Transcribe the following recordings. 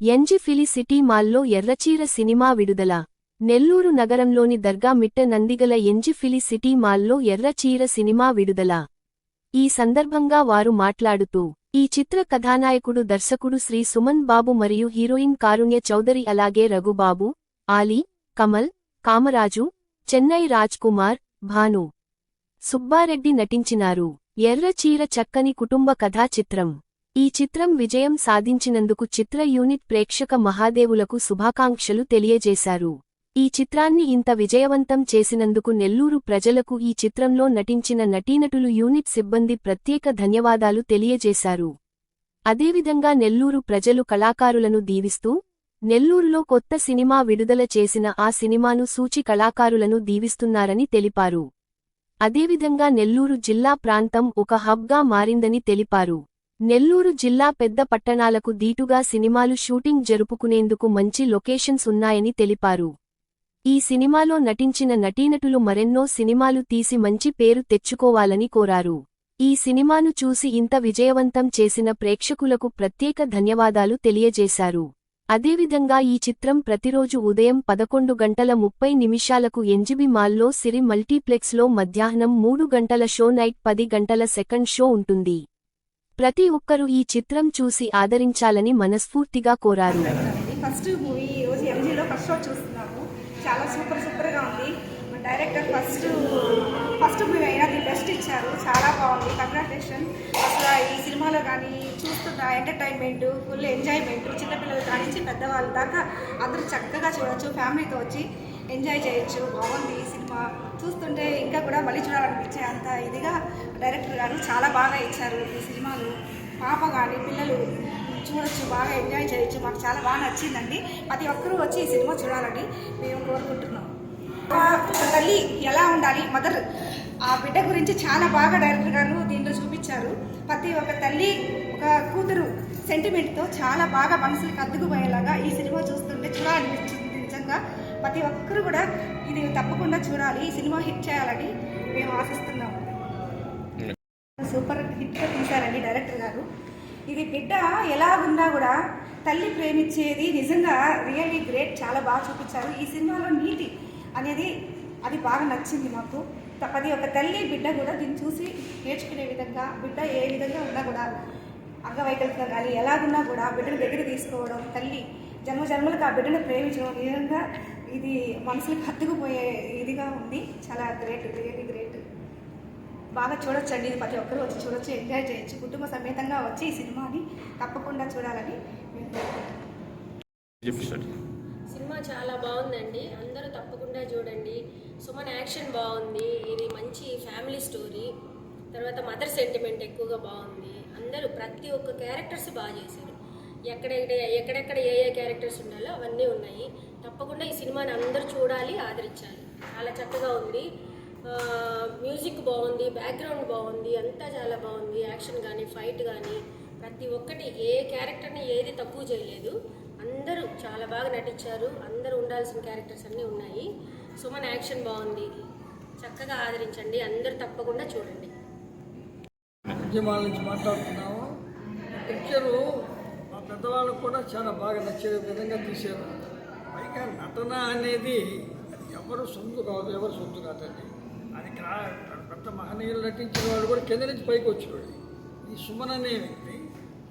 ఎంజిఫిలి ఫిలిసిటీ మాల్లో ఎర్రచీర సినిమా విడుదల. నెల్లూరు నగరంలోని దర్గా మిట్ట నందిగల ఎంజి ఫిలిసిటీ మాల్లో ఎర్రచీర సినిమా విడుదల. ఈ సందర్భంగా వారు మాట్లాడుతూ ఈ చిత్ర కథానాయకుడు దర్శకుడు శ్రీ సుమన్ బాబు మరియు హీరోయిన్ కారుణ్య చౌదరి అలాగే రఘుబాబు ఆలీ కమల్ కామరాజు చెన్నై రాజ్ కుమార్ భాను సుబ్బారెడ్డి నటించినారు. ఎర్రచీర చక్కని కుటుంబ కథా చిత్రం. ఈ చిత్రం విజయం సాధించినందుకు చిత్ర యూనిట్ ప్రేక్షక మహాదేవులకు శుభాకాంక్షలు తెలియజేశారు. ఈ చిత్రాన్ని ఇంత విజయవంతం చేసినందుకు నెల్లూరు ప్రజలకు ఈ చిత్రంలో నటించిన నటీనటులు యూనిట్ సిబ్బంది ప్రత్యేక ధన్యవాదాలు తెలియజేశారు. అదేవిధంగా నెల్లూరు ప్రజలు కళాకారులను దీవిస్తూ నెల్లూరులో కొత్త సినిమా విడుదల చేసిన ఆ సినిమాను సూచి కళాకారులను దీవిస్తున్నారని తెలిపారు. అదేవిధంగా నెల్లూరు జిల్లా ప్రాంతం ఒక హబ్గా మారిందని తెలిపారు. నెల్లూరు జిల్లా పెద్ద పట్టణాలకు దీటుగా సినిమాలు షూటింగ్ జరుపుకునేందుకు మంచి లొకేషన్స్ ఉన్నాయని తెలిపారు. ఈ సినిమాలో నటించిన నటీనటులు మరెన్నో సినిమాలు తీసి మంచి పేరు తెచ్చుకోవాలని కోరారు. ఈ సినిమాను చూసి ఇంత విజయవంతం చేసిన ప్రేక్షకులకు ప్రత్యేక ధన్యవాదాలు తెలియజేశారు. అదేవిధంగా ఈ చిత్రం ప్రతిరోజు ఉదయం పదకొండు గంటల ముప్పై నిమిషాలకు ఎంజిబి మాల్లో సిరి మల్టీప్లెక్స్లో మధ్యాహ్నం మూడు గంటల షో నైట్ పది గంటల సెకండ్ షో ఉంటుంది. ప్రతి ఒక్కరూ ఈ చిత్రం చూసి ఆదరించాలని మనస్ఫూర్తిగా కోరారు. ఫస్ట్ మూవీ ఈరోజు ఎంజీలో ఫస్ట్ షో చూస్తున్నాము. చాలా సూపర్ సూపర్గా ఉంది. డైరెక్టర్ ఫస్ట్ ఫస్ట్ మూవీ అయినా ది బెస్ట్ ఇచ్చారు. చాలా బాగుంది. కంగ్రాచులేషన్ అసలు ఈ సినిమాలో కానీ చూస్తున్న ఎంటర్టైన్మెంట్ ఫుల్ ఎంజాయ్మెంట్ చిన్నపిల్లలు కానించి పెద్దవాళ్ళ దాకా అందరూ చక్కగా చూడొచ్చు ఫ్యామిలీతో వచ్చి. ఎంజాయ్ చేయొచ్చు బాగుంది ఈ సినిమా. చూస్తుంటే ఇంకా కూడా మళ్ళీ చూడాలనిపించే అంత ఇదిగా డైరెక్టర్ గారు చాలా బాగా ఇచ్చారు ఈ సినిమాలు పాప కానీ పిల్లలు చూడొచ్చు బాగా ఎంజాయ్ చేయొచ్చు. మాకు చాలా బాగా నచ్చిందండి. ప్రతి ఒక్కరూ వచ్చి ఈ సినిమా చూడాలని మేము కోరుకుంటున్నాం. తల్లి ఎలా ఉండాలి? మదర్ ఆ బిడ్డ గురించి చాలా బాగా డైరెక్టర్ గారు దీంట్లో చూపించారు. ప్రతి ఒక్క తల్లి ఒక కూతురు సెంటిమెంట్తో చాలా బాగా మనసులకు అద్దుకుపోయేలాగా ఈ సినిమా చూస్తుంటే చూడాలనిపించింది. నిజంగా ప్రతి ఒక్కరు కూడా ఇది తప్పకుండా చూడాలి. ఈ సినిమా హిట్ చేయాలని మేము ఆశిస్తున్నాము సూపర్ హిట్గా తీశారండి డైరెక్టర్ గారు. ఇది బిడ్డ ఎలా ఉన్నా కూడా తల్లి ప్రేమించేది నిజంగా రియల్లీ గ్రేట్ చాలా బాగా చూపించారు. ఈ సినిమాలో నీతి అనేది అది బాగా నచ్చింది మాకు. ప్రతి ఒక్క తల్లి బిడ్డ కూడా దీన్ని చూసి నేర్చుకునే విధంగా బిడ్డ ఏ విధంగా ఉన్నా కూడా అంగవైకల్యం కానీ ఎలాగున్నా కూడా బిడ్డను దగ్గర తీసుకోవడం తల్లి జన్మ జన్మలకు ఆ బిడ్డను ప్రేమించడం నిజంగా విధంగా ఇది మనసులకు హత్తుకుపోయే ఇదిగా ఉంది. చాలా గ్రేట్ రియల్లీ గ్రేట్ బాగా చూడొచ్చండి ఇది ప్రతి ఒక్కరూ వచ్చి చూడొచ్చు ఎంజాయ్ చేయొచ్చు. కుటుంబ సమేతంగా వచ్చి ఈ సినిమాని తప్పకుండా చూడాలని. సినిమా చాలా బాగుందండి. అందరూ తప్పకుండా చూడండి. సుమన్ యాక్షన్ బాగుంది. ఇది మంచి ఫ్యామిలీ స్టోరీ తర్వాత మదర్ సెంటిమెంట్ ఎక్కువగా బాగుంది. అందరూ ప్రతి ఒక్క క్యారెక్టర్స్ బాగా చేశారు. ఎక్కడెక్కడ ఎక్కడెక్కడ ఏ ఏ క్యారెక్టర్స్ ఉండాలో అవన్నీ ఉన్నాయి. తప్పకుండా ఈ సినిమాని అందరూ చూడాలి ఆదరించాలి. చాలా చక్కగా ఉంది. మ్యూజిక్ బాగుంది బ్యాక్గ్రౌండ్ బాగుంది అంతా చాలా బాగుంది. యాక్షన్ కానీ ఫైట్ కానీ ప్రతి ఒక్కటి ఏ క్యారెక్టర్ని ఏది తక్కువ చేయలేదు. అందరూ చాలా బాగా నటించారు. అందరూ ఉండాల్సిన క్యారెక్టర్స్ అన్నీ ఉన్నాయి. సుమన్ యాక్షన్ బాగుంది. చక్కగా ఆదరించండి. అందరూ తప్పకుండా చూడండి. ఉద్యమాల నుంచి మాట్లాడుతున్నాము. పిక్చరు పెద్దవాళ్ళకు కూడా చాలా బాగా నచ్చే విధంగా తీశారు పైగా నటన అనేది అది ఎవరు సొంతు కాదు ఎవరు సొంతు కాదండి. అది కా పెద్ద మహనీయులు నటించిన వాళ్ళు కూడా కింద నుంచి పైకి వచ్చేవాడు ఈ సుమన్ అనే వ్యక్తి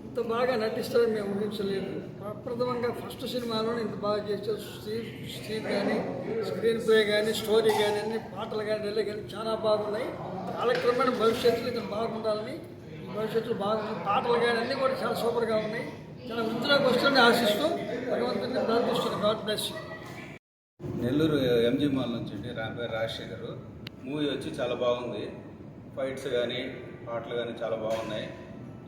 ఇంత బాగా నటిస్తారని మేము ఊహించలేదు. ప్రప్రథమంగా ఫస్ట్ సినిమాలోనే ఇంత బాగా చేశారు. స్క్రీన్ స్క్రీన్ కానీ స్క్రీన్ ప్లే కానీ స్టోరీ కానీ అన్ని పాటలు కానీ వెళ్ళి కానీ చాలా బాగున్నాయి. కాలక్రమేణ భవిష్యత్తులో ఇంత బాగుండాలని భవిష్యత్తులో బాగుంది పాటలు కానీ అన్నీ కూడా చాలా సూపర్గా ఉన్నాయి. చాలా వృద్ధిలోకి వస్తుందని ఆశిస్తూ భగవంతుని ప్రార్థిస్తున్నాను God bless Nellore MG mall నుంచి అండి రాంపేరు రాజశేఖర్ మూవీ వచ్చి చాలా బాగుంది. ఫైట్స్ కానీ పాటలు కానీ చాలా బాగున్నాయి.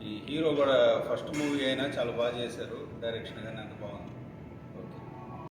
ఈ హీరో కూడా ఫస్ట్ మూవీ అయినా చాలా బాగా చేశారు. డైరెక్షన్ కానీ అంత బాగుంది.